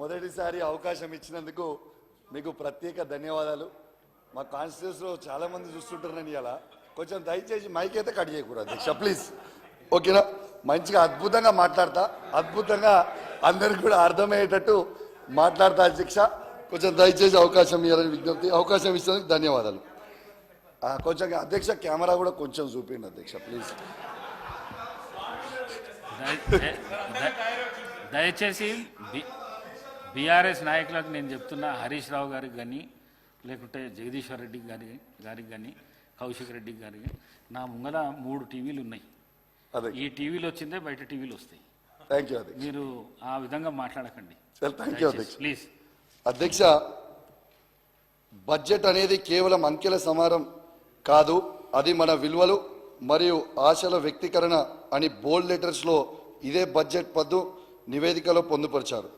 మొదటిసారి అవకాశం ఇచ్చినందుకు మీకు ప్రత్యేక ధన్యవాదాలు. మా కాన్స్టిట్యూన్స్లో చాలామంది చూస్తుంటారని ఇలా కొంచెం దయచేసి మైక్ అయితే కట్ చేయకూడదు అధ్యక్ష ప్లీజ్. ఓకేనా? మంచిగా అద్భుతంగా మాట్లాడతా. అద్భుతంగా అందరికి కూడా అర్థమయ్యేటట్టు మాట్లాడతా అధ్యక్ష. కొంచెం దయచేసి అవకాశం ఇవ్వాలని విజ్ఞప్తి అవకాశం ఇచ్చినందుకు ధన్యవాదాలు. కొంచెం అధ్యక్ష కెమెరా కూడా కొంచెం చూపిండి అధ్యక్ష ప్లీజ్. దయచేసి బీఆర్ఎస్ నాయకులకు నేను చెప్తున్నా హరీష్ రావు గారికి కానీ లేకుంటే జగదీశ్వర్ రెడ్డి గారి గారికి కానీ కౌశిక్ రెడ్డి గారికి నా ముంగల మూడు టీవీలు ఉన్నాయి. అదే. ఈ టీవీలు వచ్చిందే బయట టీవీలు వస్తాయి. థ్యాంక్ యూ అధ్యక్ష. మీరు ఆ విధంగా మాట్లాడకండి. సార్ థ్యాంక్ యూ అధ్యక్ష. ప్లీజ్ అధ్యక్ష బడ్జెట్ అనేది కేవలం అంకెల సమారం కాదు అది మన విలువలు మరియు ఆశల వ్యక్తీకరణ అని బోల్డ్ లెటర్స్లో ఇదే బడ్జెట్ పద్దు నివేదికలో పొందుపరిచారు.